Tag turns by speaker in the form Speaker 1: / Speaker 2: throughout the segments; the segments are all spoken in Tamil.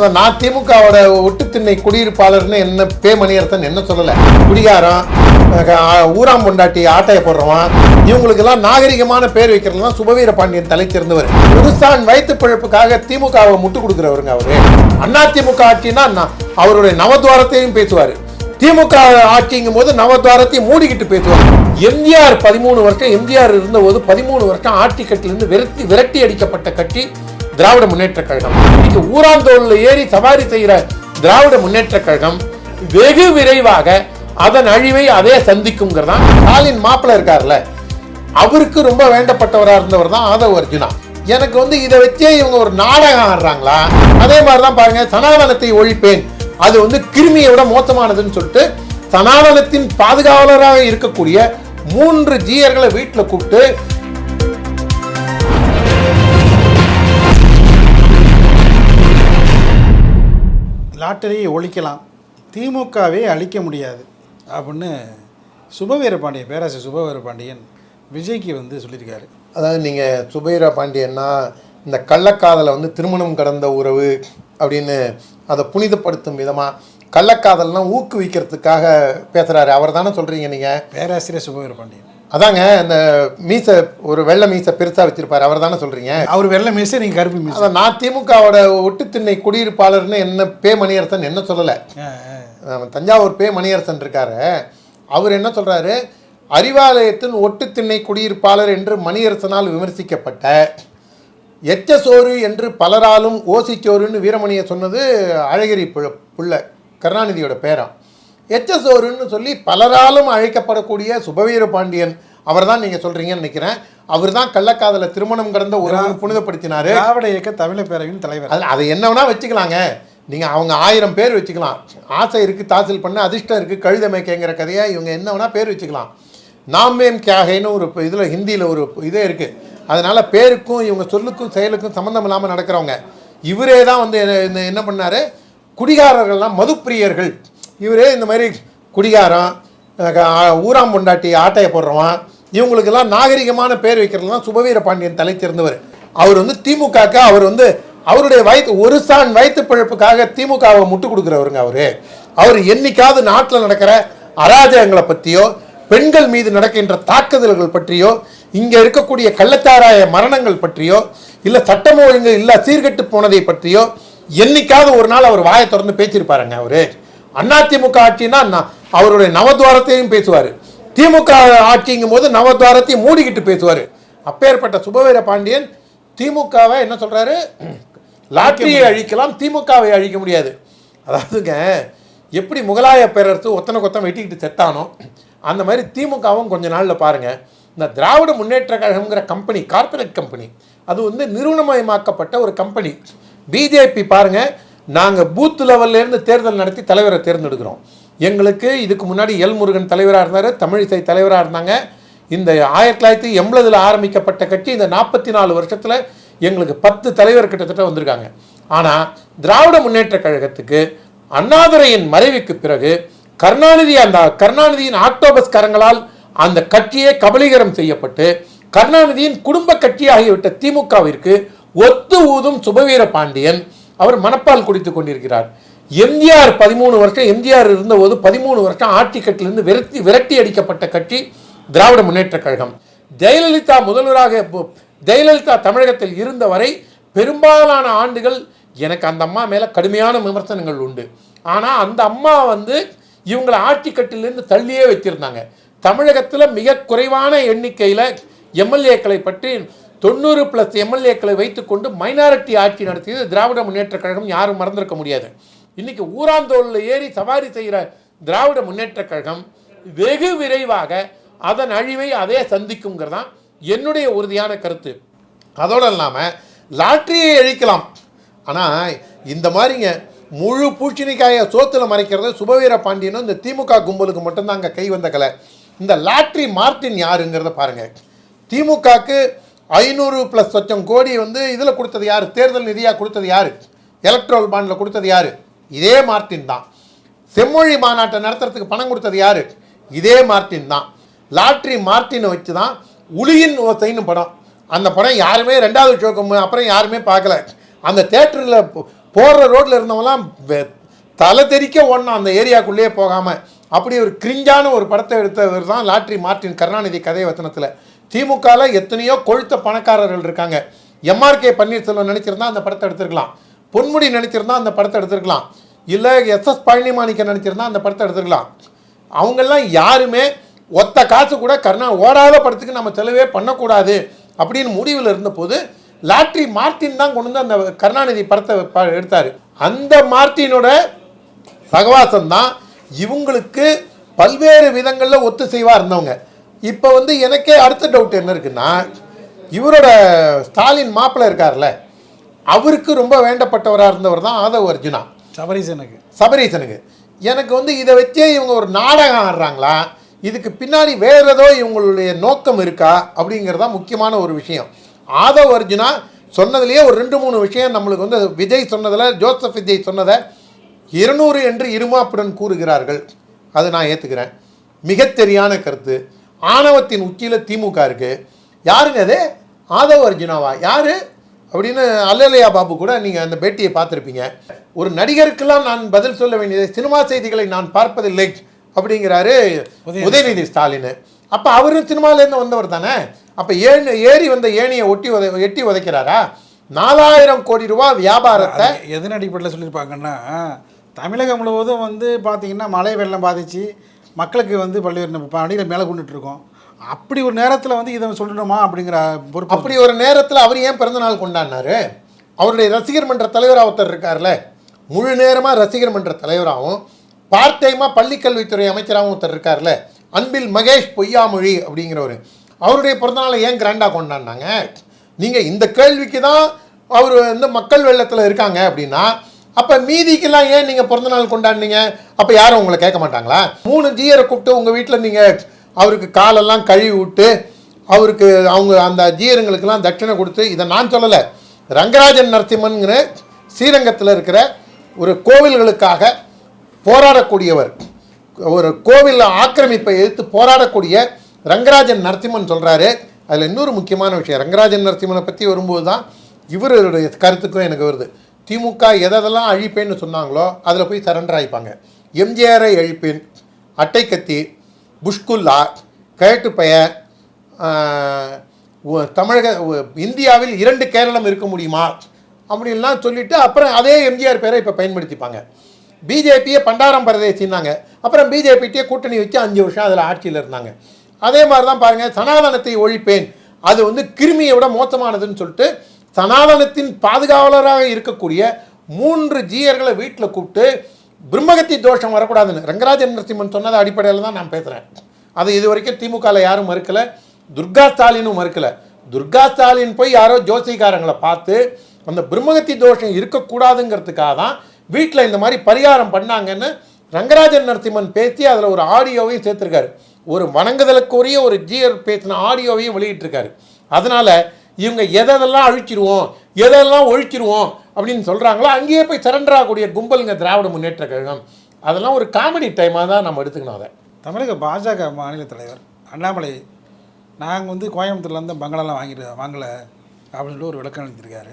Speaker 1: அதை நான் திமுகவோட ஒட்டுத்திண்ணை குடியிருப்பாளர்னு என்ன பே மணியரசன் என்ன சொல்லலை? குடிகாரம் ஊராம் பொண்டாட்டி ஆட்டையை போடுறவன் இவங்களுக்கெல்லாம் நாகரிகமான பேர் வைக்கிறதுலாம் சுபவீர பாண்டியன் தலை சிறந்தவர் புதுசான் வயிற்று பிழப்புக்காக திமுகவை முட்டு கொடுக்குறவருங்க அவரு. அண்ணா திமுக ஆட்சின்னா அவருடைய நவத்வாரத்தையும் பேசுவார். திமுக ஆட்சிங்கும் போது நவத்வாரத்தையும் மூடிக்கிட்டு பேசுவார். எம்ஜிஆர் பதிமூணு வருஷம் எம்ஜிஆர் இருந்தபோது பதிமூணு வருஷம் ஆட்சி கட்டிலிருந்து விரட்டி விரட்டி அடிக்கப்பட்ட கட்சி திராவிட முன்னேற்ற கழகம். இன்னைக்கு ஊராந்தோல்ல ஏறி சவாரி செய்கிற திராவிட முன்னேற்ற கழகம் வெகு விரைவாக அதன் அழிவை அதே சந்திக்குங்கிறது தான் ஸ்டாலின் மாப்பிள்ள இருக்கார்ல அவருக்கு ரொம்ப வேண்டப்பட்டவராக இருந்தவர் தான் ஆதவ அர்ஜுனா. எனக்கு வந்து இதை வச்சே இவங்க ஒரு நாடகம் ஆடுறாங்களா? அதே மாதிரி தான் பாருங்க சனாதனத்தை ஒழிப்பேன். அது வந்து கிருமியை விட மோசமானதுன்னு சொல்லிட்டு சனாதனத்தின் பாதுகாவலராக இருக்கக்கூடிய மூன்று ஜீயர்களை வீட்டில் கூப்பிட்டு
Speaker 2: லாட்டரியை ஒழிக்கலாம். திமுகவே அழிக்க முடியாது. அப்படின்னு சுபவீர பாண்டியன் பேராசிரியர் சுபவீர பாண்டியன் விஜய்க்கு வந்து சொல்லியிருக்காரு.
Speaker 1: அதாவது நீங்கள் சுபைரா பாண்டியன்னா இந்த கள்ளக்காதலை வந்து திருமணம் கடந்த உறவு அப்படின்னு அதை புனிதப்படுத்தும் விதமாக கள்ளக்காதல்லாம் ஊக்குவிக்கிறதுக்காக பேசுகிறாரு அவர் தானே சொல்கிறீங்க நீங்கள்
Speaker 2: பேராசிரியர் சுபவீர பாண்டியன்
Speaker 1: அதாங்க இந்த மீசை ஒரு வெள்ளை மீசை பெருசாக வச்சிருப்பாரு. அவர் தானே சொல்கிறீங்க
Speaker 2: அவர் வெள்ளை மீசை நீங்கள் கருப்பு மீசை.
Speaker 1: அதை நான் திமுகவோட ஒட்டு திண்ணை குடியிருப்பாளர்னு என்ன பே மணியரசன் என்ன சொல்லலை? தஞ்சாவூர் பே மணியரசன் இருக்காரு. அவர் என்ன சொல்றாரு? அறிவாலயத்தின் ஒட்டு திண்ணை குடியிருப்பாளர் என்று மணியரசனால் விமர்சிக்கப்பட்ட எச்ச சோறு என்று பலராலும் ஓசிச்சோறுன்னு வீரமணியை சொன்னது அழகிரி புள்ள கருணாநிதியோட பேரன். எச்ச சோறுன்னு சொல்லி பலராலும் அழைக்கப்படக்கூடிய சுபவீர பாண்டியன் அவர் தான் நீங்கள் சொல்கிறீங்கன்னு நினைக்கிறேன். அவர் தான் கள்ளக்காதலை திருமணம் கடந்த உறவு புனிதப்படுத்தினாரு.
Speaker 2: திராவிட இயக்க தமிழர் பேரவையின் தலைவர்.
Speaker 1: அது அதை என்ன வேணா வச்சுக்கலாங்க. நீங்கள் அவங்க ஆயிரம் பேர் வச்சுக்கலாம். ஆசை இருக்குது தாசில் பண்ண அதிர்ஷ்டம் இருக்குது கழுத மேய்க்கங்கிற கதையை இவங்க என்ன வேணா பேர் வச்சுக்கலாம். நாமேம் கியாகேன்னு ஒரு இதில் ஹிந்தியில் ஒரு இதே இருக்குது அதனால் பேருக்கும் இவங்க சொல்லுக்கும் செயலுக்கும் சம்மந்தம் இல்லாமல் நடக்கிறவங்க. இவரே தான் வந்து என்ன பண்ணார்? குடிகாரர்கள்லாம் மதுப்பிரியர்கள். இவரே இந்த மாதிரி குடிகாரம் ஊராம் பொண்டாட்டி ஆட்டையை போடுறவன். இவங்களுக்கெல்லாம் நாகரிகமான பேர் வைக்கிறதுலாம் சுபவீர பாண்டியன் தலை சிறந்தவர். அவர் வந்து திமுகக்கு அவர் வந்து அவருடைய வயிற்று ஒரு சான் வயிற்று பிழப்புக்காக திமுகவை முட்டு கொடுக்குறவருங்க அவர். அவர் என்னைக்காவது நாட்டில் நடக்கிற அராஜகங்களை பற்றியோ பெண்கள் மீது நடக்கின்ற தாக்குதல்கள் பற்றியோ இங்கே இருக்கக்கூடிய கள்ளச்சாராய மரணங்கள் பற்றியோ இல்லை சட்டம் ஒழுங்கு இல்லை சீர்கெட்டு போனதை பற்றியோ என்னைக்காவது ஒரு நாள் அவர் வாயை திறந்து பேசியிருப்பாருங்க அவரு. அதிமுக ஆட்சினா நான் அவருடைய நவத்வாரத்தையும் பேசுவார். திமுக ஆட்சிங்கும் போது நவத்வாரத்தையும் மூடிக்கிட்டு பேசுவார். அப்பேற்பட்ட சுபவீர பாண்டியன் திமுகவை என்ன சொல்றாரு? லாட்டரியை அழிக்கலாம் திமுகவை அழிக்க முடியாது. அதாவதுங்க எப்படி முகலாய பேரரசு ஒத்தனை கொத்தம் வெட்டிக்கிட்டு செத்தானோ அந்த மாதிரி திமுகவும் கொஞ்ச நாளில் பாருங்கள் இந்த திராவிட முன்னேற்ற கழகம்ங்கிற கம்பெனி கார்ப்பரேட் கம்பெனி அது வந்து நிறுவனமயமாக்கப்பட்ட ஒரு கம்பெனி. பிஜேபி பாருங்கள் நாங்கள் பூத் லெவல்லேருந்து தேர்தல் நடத்தி தலைவரை தேர்ந்தெடுக்கிறோம். எங்களுக்கு இதுக்கு முன்னாடி எல் முருகன் தலைவராக இருந்தார் தமிழிசை தலைவராக இருந்தாங்க. இந்த ஆயிரத்தி தொள்ளாயிரத்தி எண்பதில் ஆரம்பிக்கப்பட்ட கட்சி இந்த நாற்பத்தி நாலு வருஷத்தில் எங்களுக்கு பத்து தலைவர் கிட்டத்தட்ட வந்திருக்காங்க. ஆனால் திராவிட முன்னேற்ற கழகத்துக்கு அண்ணாதுரையின் மறைவுக்கு பிறகு கருணாநிதி அந்த கருணாநிதியின் ஆக்டோபஸ் கரங்களால் அந்த கட்சியே கபலீகரம் செய்யப்பட்டு கருணாநிதியின் குடும்ப கட்சி ஆகிவிட்ட திமுகவிற்கு ஒத்து ஊதும் சுபவீர பாண்டியன் அவர் மனப்பால் குடித்துக் கொண்டிருக்கிறார். எம்ஜிஆர் பதிமூணு வருஷம் எம்ஜிஆர் இருந்தபோது பதிமூணு வருஷம் ஆட்சி கட்டிலிருந்து விரட்டி விரட்டி அடிக்கப்பட்ட கட்சி திராவிட முன்னேற்ற கழகம். ஜெயலலிதா முதல்வராக ஜெயலலிதா தமிழகத்தில் இருந்த வரை பெரும்பாலான ஆண்டுகள் எனக்கு அந்த அம்மா மேலே கடுமையான விமர்சனங்கள் உண்டு. ஆனால் அந்த அம்மா வந்து இவங்களை ஆட்சி கட்டிலிருந்து தள்ளியே வச்சிருந்தாங்க தமிழகத்தில் மிக குறைவான எண்ணிக்கையில் எம்எல்ஏக்களை பற்றி தொண்ணூறு ப்ளஸ் எம்எல்ஏக்களை வைத்துக்கொண்டு மைனாரிட்டி ஆட்சி நடத்தியது திராவிட முன்னேற்ற கழகம். யாரும் மறந்திருக்க முடியாது. இன்றைக்கி ஊராந்தோலில் ஏறி சவாரி செய்கிற திராவிட முன்னேற்ற கழகம் வெகு விரைவாக அதன் அழிவை அதே சந்திக்குங்கிறதான் என்னுடைய உறுதியான கருத்து. அதோடு இல்லாமல் லாட்ரியை அழிக்கலாம். ஆனால் இந்த மாதிரிங்க முழு பூச்சணிக்காயை சோத்தில் மறைக்கிறது சுபவீர பாண்டியனும் இந்த திமுக கும்பலுக்கு மட்டும்தான் அங்கே கை வந்த கலை. இந்த லாட்ரி மார்டின் யாருங்கிறத பாருங்கள் திமுகக்கு ஐநூறு ப்ளஸ் லட்சம் கோடி வந்து இதில் கொடுத்தது யார்? தேர்தல் நிதியாக கொடுத்தது யார்? எலக்ட்ரல் பாண்டில் கொடுத்தது யார்? இதே மார்டின் தான். செம்மொழி மாநாட்டை நடத்துறதுக்கு பணம் கொடுத்தது யார்? இதே மார்ட்டின் தான். லாட்ரி மார்ட்டினை வச்சு தான் உளியின் ஓசைன்னு படம். அந்த படம் யாருமே ரெண்டாவது ஷோக்கு அப்புறம் யாருமே பார்க்கல. அந்த தேட்டரில் போடுற ரோட்டில் இருந்தவங்களாம் தலை தெறிக்க ஒன்றும் அந்த ஏரியாக்குள்ளேயே போகாமல் அப்படி ஒரு கிரிஞ்சான ஒரு படத்தை எடுத்தவர் தான் லாட்ரி மார்ட்டின் கருணாநிதி கதை வச்சனத்தில் திமுகவில் எத்தனையோ கொழுத்த பணக்காரர்கள் இருக்காங்க. எம்ஆர்கே பன்னீர்செல்வம் நினைச்சிருந்தா அந்த படத்தை எடுத்துருக்கலாம். பொன்முடி நினைச்சிருந்தா அந்த படத்தை எடுத்துருக்கலாம். இல்லை எஸ்எஸ் பழனிமாணிக்கம் நினைச்சிருந்தா அந்த படத்தை எடுத்துருக்கலாம். அவங்கெல்லாம் யாருமே ஒத்த காசு கூட கருணா ஓடாத படத்துக்கு நம்ம செலவே பண்ணக்கூடாது அப்படின்னு முடிவில் இருந்தபோது லாட்ரி மார்ட்டின் தான் கொண்டு வந்து அந்த கருணாநிதி படத்தை ப- எடுத்தார். அந்த மார்ட்டினோட சகவாசம் தான் இவங்களுக்கு பல்வேறு விதங்களில் ஒத்துசைவாக இருந்தவங்க. இப்போ வந்து எனக்கே அடுத்த டவுட் என்ன இருக்குன்னா இவரோட ஸ்டாலின் மாப்பிள்ளை இருக்கார்ல அவருக்கு ரொம்ப வேண்டப்பட்டவராக இருந்தவர் தான் ஆதவ் அர்ஜுனா.
Speaker 2: சபரீசனுக்கு.
Speaker 1: சபரீசனுக்கு. எனக்கு வந்து இதை வச்சே இவங்க ஒரு நாடகம் ஆடுறாங்களா? இதுக்கு பின்னாடி வேற ஏதோ இவங்களுடைய நோக்கம் இருக்கா? அப்படிங்கிறது தான் முக்கியமான ஒரு விஷயம். ஆதவ் அர்ஜுனா சொன்னதுலேயே ஒரு ரெண்டு மூணு விஷயம் நம்மளுக்கு வந்து விஜய் சொன்னதில் ஜோசப் விஜய் சொன்னதை இருநூறு என்று இருமாப்புடன் கூறுகிறார்கள். அதை நான் ஏற்றுக்கிறேன் மிகத்தெரியான கருத்து. ஆணவத்தின் உச்சியில் திமுக இருக்கு. யாருங்க அது? ஆதவ் அர்ஜுனாவா? யாரு? அப்படின்னு அல்லலையா பாபு கூட நீங்கள் அந்த பேட்டியை பார்த்துருப்பீங்க. ஒரு நடிகருக்கெல்லாம் நான் பதில் சொல்ல வேண்டியது சினிமா செய்திகளை நான் பார்ப்பதில்லை அப்படிங்கிறாரு
Speaker 2: உதயநிதி.
Speaker 1: ஸ்டாலின். அப்போ அவரும் சினிமாலேருந்து வந்தவர் தானே? அப்போ ஏணி ஏறி வந்த ஏணியை ஒட்டி உதை எட்டி உதைக்கிறாரா? நாலாயிரம் கோடி ரூபாய் வியாபாரத்தை
Speaker 2: எதன் அடிப்படையில் சொல்லியிருப்பாங்கன்னா தமிழகம் முழுவதும் வந்து பார்த்தீங்கன்னா மழை வெள்ளம் பாதிச்சு மக்களுக்கு வந்து பல்வேறு நம்ம பணிகளை மேலே கொண்டுட்டு இருக்கோம். அப்படி ஒரு நேரத்தில் வந்து இதை சொல்லணுமா அப்படிங்கிற பொறுப்பு
Speaker 1: அப்படி ஒரு நேரத்தில் அவர் ஏன் பிறந்த நாள் கொண்டாடினாரு? அவருடைய ரசிகர் மன்ற தலைவராக ஒருத்தர் இருக்கார்ல முழு நேரமாக ரசிகர் மன்ற தலைவராகவும் பார்ட் டைமாக பள்ளிக்கல்வித்துறை அமைச்சராகவும் ஒருத்தர் இருக்கார்ல அன்பில் மகேஷ் பொய்யாமொழி அப்படிங்கிறவர். அவருடைய பிறந்தநாளை ஏன் கிராண்டாக கொண்டாடினாங்க? நீங்கள் இந்த கேள்விக்கு தான் அவர் வந்து மக்கள் வெள்ளத்தில் இருக்காங்க அப்படின்னா அப்போ மீதிக்கெல்லாம் ஏன் நீங்கள் பிறந்தநாள் கொண்டாடினீங்க? அப்போ யாரும் உங்களை கேட்க மாட்டாங்களா? மூணு ஜீயரை கூப்பிட்டு உங்கள் வீட்டில் நீங்கள் அவருக்கு காலெல்லாம் கழுவி விட்டு அவருக்கு அவங்க அந்த ஜீயருங்களுக்கெல்லாம் தட்சணை கொடுத்து இதை நான் சொல்லலை. ரங்கராஜன் நரசிம்மன்கிற ஸ்ரீரங்கத்தில் இருக்கிற ஒரு கோவில்களுக்காக போராடக்கூடியவர். ஒரு கோவில் ஆக்கிரமிப்பை எதிர்த்து போராடக்கூடிய ரங்கராஜன் நரசிம்மன் சொல்கிறாரு அதில் இன்னொரு முக்கியமான விஷயம் ரங்கராஜன் நரசிம்மனை பற்றி வரும்போது தான் இவருடைய கருத்துக்கும் எனக்கு வருது. திமுக எதெல்லாம் அழிப்பேன்னு சொன்னாங்களோ அதில் போய் சரண்டர் ஆகிப்பாங்க எம்ஜிஆரை அழிப்பேன் அட்டைக்கத்தி புஷ்குல்லா கயட்டுப்பய ஆஹ், தமிழக இந்தியாவில் இரண்டு கேரளம் இருக்க முடியுமா அப்படின்லாம் சொல்லிவிட்டு அப்புறம் அதே எம்ஜிஆர் பேரை இப்போ பயன்படுத்திப்பாங்க. பிஜேபியை பண்டாரம் பரதேசின்னாங்க. அப்புறம் பிஜேபிகிட்டே கூட்டணி வச்சு அஞ்சு வருஷம் அதில் ஆட்சியில் இருந்தாங்க. அதே மாதிரி தான் பாருங்கள் சனாதனத்தை ஒழிப்பேன். அது வந்து கிருமியை விட மோசமானதுன்னு சொல்லிட்டு சனாதனத்தின் பாதுகாவலராக இருக்கக்கூடிய மூன்று ஜீயர்களை வீட்டில் கூப்பிட்டு பிரம்மகத்தி தோஷம் வரக்கூடாதுன்னு. ரங்கராஜன் நரசிம்மன் சொன்னது அடிப்படையில் தான் நான் பேசுகிறேன் அது இது வரைக்கும் திமுகவில் யாரும் மறுக்கலை துர்கா ஸ்டாலினும் மறுக்கலை. துர்கா ஸ்டாலின் போய் யாரோ ஜோசிகாரங்களை பார்த்து அந்த பிரம்மகத்தி தோஷம் இருக்கக்கூடாதுங்கிறதுக்காக தான் வீட்டில் இந்த மாதிரி பரிகாரம் பண்ணாங்கன்னு ரங்கராஜன் நரசிம்மன் பேசி அதில் ஒரு ஆடியோவையும் சேர்த்துருக்காரு. ஒரு வணங்குதலுக்குரிய ஒரு ஜியர் பேசின ஆடியோவையும் வெளியிட்டிருக்காரு. அதனால் இவங்க எதெல்லாம் அழிச்சிருவோம் எதெல்லாம் ஒழிச்சிருவோம் அப்படின்னு சொல்கிறாங்களோ அங்கேயே போய் சரண்டர் ஆகக்கூடிய கும்பலுங்க திராவிட முன்னேற்ற கழகம். அதெல்லாம் ஒரு காமெடி டைமாக தான் நம்ம எடுத்துக்கணும் அதை.
Speaker 2: தமிழக பாஜக மாநில தலைவர் அண்ணாமலை நாங்கள் வந்து கோயம்புத்தூர்லேருந்து பங்களாலாம் வாங்கிட்டு வாங்கலை அப்படின்னு சொல்லி ஒரு விளக்கம் அளித்திருக்காரு.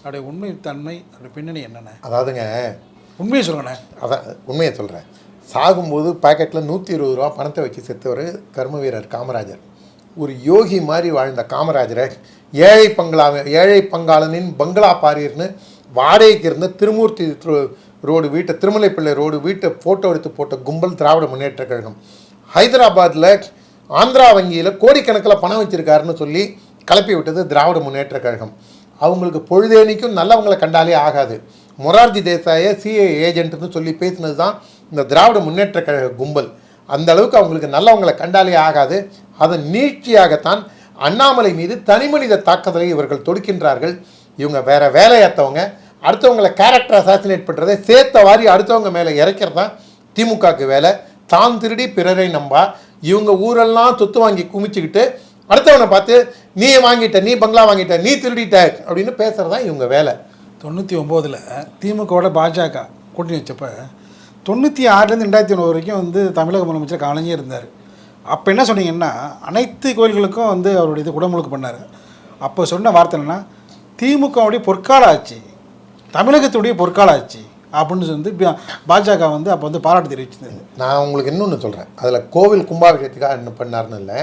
Speaker 2: அவருடைய உண்மை தன்மை அவருடைய பின்னணி என்னென்ன?
Speaker 1: அதாவதுங்க
Speaker 2: உண்மையை சொல்லுங்கண்ணே.
Speaker 1: அதான் உண்மையை சொல்கிறேன் சாகும்போது பாக்கெட்டில் நூற்றி இருபது ரூபா பணத்தை வச்சு செத்தவர் கர்ம வீரர் காமராஜர். ஒரு யோகி மாதிரி வாழ்ந்த காமராஜரை ஏழை பங்களா ஏழை பங்காளனின் பங்களா பாரியர்னு வாடகைக்கு இருந்த திருமூர்த்தி ரோடு வீட்டை திருமலைப்பிள்ளை ரோடு வீட்டை ஃபோட்டோ எடுத்து போட்ட கும்பல் திராவிட முன்னேற்ற கழகம். ஹைதராபாத்தில் ஆந்திரா வங்கியில் கோடிக்கணக்கில் பணம் வச்சிருக்காருன்னு சொல்லி கிளப்பி விட்டது திராவிட முன்னேற்ற கழகம். அவங்களுக்கு பொழுதேனிக்கும் நல்லவங்களை கண்டாலே ஆகாது. மொரார்ஜி தேசாயை சிஏ ஏஜென்ட்னு சொல்லி பேசினது தான் இந்த திராவிட முன்னேற்ற கழக கும்பல். அந்த அளவுக்கு அவங்களுக்கு நல்லவங்களை கண்டாலே ஆகாது. அதன் நீட்சியாகத்தான் அண்ணாமலை மீது தனிமனித தாக்குதலை இவர்கள் தொடுக்கின்றார்கள். இவங்க வேற வேலையாத்தவங்க. அடுத்தவங்களை கேரக்டர் அசாசினேட் பண்ணுறதை சேர்த்த வாரி அடுத்தவங்க மேலே இறக்கிறது? தான் திமுகவுக்கு வேலை. தான் திருடி பிறரை நம்பா. இவங்க ஊரெல்லாம் சொத்து வாங்கி குமிச்சுக்கிட்டு அடுத்தவனை பார்த்து நீ வாங்கிட்ட நீ பங்களா வாங்கிட்ட நீ திருடிட்ட அப்படின்னு பேசுகிறது தான் இவங்க வேலை.
Speaker 2: தொண்ணூற்றி ஒம்போதில் திமுகவோட பாஜக கூட்டணி வச்சப்போ தொண்ணூற்றி ஆறுலேருந்து ரெண்டாயிரத்தி ஒன்று வரைக்கும் வந்து தமிழக முதலமைச்சர் கலைஞர் இருந்தார். அப்போ என்ன சொன்னீங்கன்னா அனைத்து கோயில்களுக்கும் வந்து அவருடைய இது குடமுழுக்கு பண்ணார். அப்போ சொன்ன வார்த்தை என்னென்னா திமுகவுடைய பொற்கால ஆட்சி தமிழகத்துடைய பொற்கால ஆட்சி அப்படின்னு வந்து பாஜக வந்து அப்போ வந்து பாராட்டு தெரிவிச்சிருந்தது.
Speaker 1: நான் உங்களுக்கு இன்னொன்று சொல்கிறேன் அதில் கோவில் கும்பாபிஷேகத்துக்காக என்ன பண்ணார்னு இல்லை.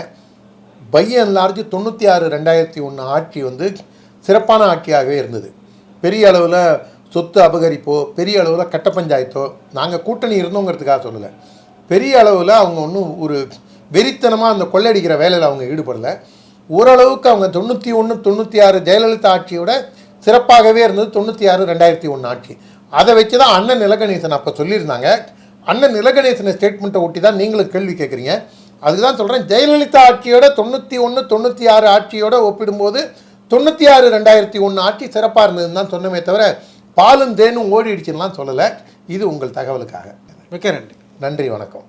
Speaker 1: பை அண்ட் லார்ஜ் தொண்ணூற்றி ஆறு ரெண்டாயிரத்தி ஒன்று ஆட்சி வந்து சிறப்பான ஆட்சியாகவே இருந்தது. பெரிய அளவில் சொத்து அபகரிப்போ பெரிய அளவில் கட்ட பஞ்சாயத்தோ நாங்கள் கூட்டணி இருந்தோங்கிறதுக்காக சொல்லலை. பெரிய அளவில் அவங்க ஒன்றும் ஒரு வெறித்தனமாக அந்த கொள்ளையடிக்கிற வேலையில் அவங்க ஈடுபடலை. ஓரளவுக்கு அவங்க தொண்ணூற்றி ஒன்று தொண்ணூற்றி ஆறு ஜெயலலிதா ஆட்சியோட சிறப்பாகவே இருந்தது தொண்ணூற்றி ஆறு ரெண்டாயிரத்தி ஒன்று ஆட்சி. அதை வச்சு தான் அண்ணன் நிலகணேசன் அப்போ சொல்லியிருந்தாங்க. அண்ணன் நிலகணேசன் ஸ்டேட்மெண்ட்டை ஒட்டி தான் நீங்களும் கேள்வி கேட்குறீங்க. அதுக்கு தான் சொல்கிறேன் ஜெயலலிதா ஆட்சியோட தொண்ணூற்றி ஒன்று தொண்ணூற்றி ஆறு ஆட்சியோட ஒப்பிடும்போது தொண்ணூற்றி ஆறு ரெண்டாயிரத்தி ஒன்று ஆட்சி சிறப்பாக இருந்ததுன்னு தான் சொன்னமே தவிர பாலும் தேனும் ஓடிடுச்சுலாம் சொல்லலை. இது உங்கள் தகவலுக்காக.
Speaker 2: மிக்க நன்றி.
Speaker 1: நன்றி வணக்கம்.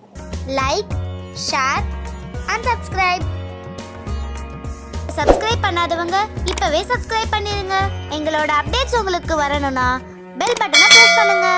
Speaker 3: Like share and subscribe subscribe பண்ணாதவங்க இப்பவே சப்ஸ்கிரைப் பண்ணிருங்க. எங்களோட அப்டேட்ஸ் உங்களுக்கு வரணும்னா பெல் பட்டனை பிரஸ் பண்ணுங்க.